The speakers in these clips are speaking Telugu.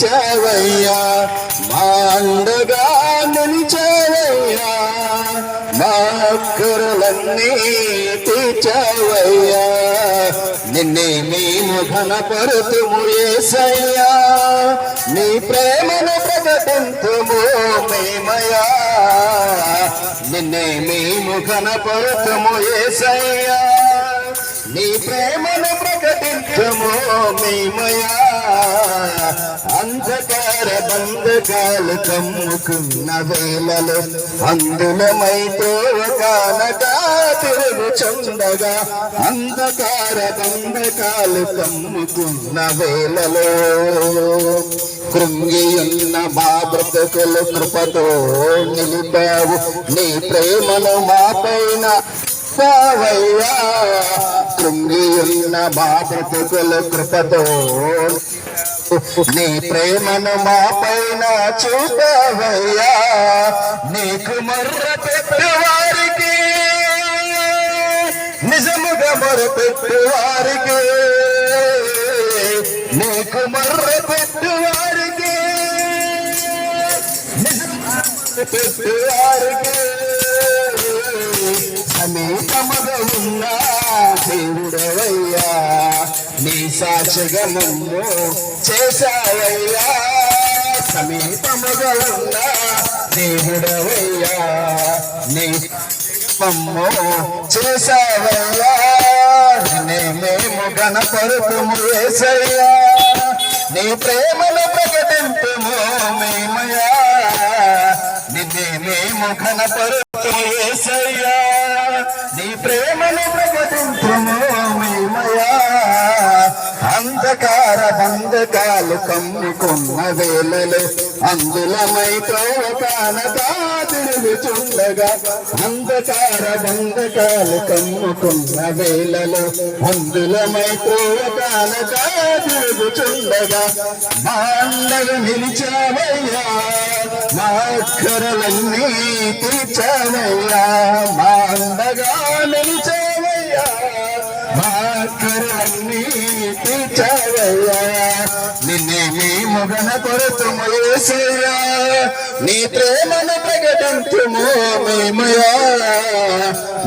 నిలిచావయ్యా. మా అండగా నిలిచావయ్యా. మా అక్కరలన్నీ తీర్చావయ్యా. నిన్నే మేము ఘనపరుతుము ఏసయ్యా. నీ ప్రేమను ప్రకటింతుము మేమయా నిన్నే మేము ఘనపరుతుము ఏసయ్యా. నీ ప్రేమను ప్రకటించము మేమయా అంధకార బంధకాలు కమ్ముకున్న వేళలో అందులమైతే కానక తిరుగుచుండగా అంధకార బంధకాలు కమ్ముకున్న వేళలో కృంగి ఉన్న మా బ్రతుకులు కృపతో నిలిపావు నీ ప్రేమను మాపైన సావయ్యా కృంగి ఉన్న మా కృపతో నీ ప్రేమను మా పైన చూపవయ్యా నీకు మర్ర వారికి నిజముగా మొర వారికి నీకు మర్ర వారికి నిజముగా వారికి సమీపముగా ఉన్న దేవుడవయ్యా నీ సాక్షిగా నన్ను చేశావయ్యా. సమీపముగా ఉన్న దేవుడవయ్యా. నీ మమ్ము చేశావయ్యా. నిన్నే మేము గణపరుతుము వేసయ్యా నీ ప్రేమను ప్రకటింపుము మేమయ్యా. నిన్నే మేము ఘనపరుతుము వేసయ్యా నీ ప్రేమను ప్రకటింపుము అంధకార బంధకాలు కమ్ముకున్న వేళలో అందులమై కానగా తిరుగుచుండగా అంధకార బంధకాలు కమ్ముకున్న వేళలో అందులమై కానగా తిరుగుచుండగా మా అండగా నిలిచావయ్యా మా అక్కరలన్నీ తీర్చావయ్యా మా నిలిచి నిన్నే మేము గణపరుతుము యేసయ్యా నీ ప్రేమను ప్రకటించుము మేమయా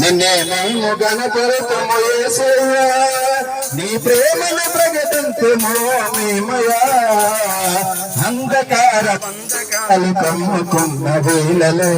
నిన్నే మేము గణపరుతుము యేసయ్యా నీ ప్రేమను ప్రకటించుము మేమయా అంధకార అంధకాలు కమ్ముకున్న వేళలో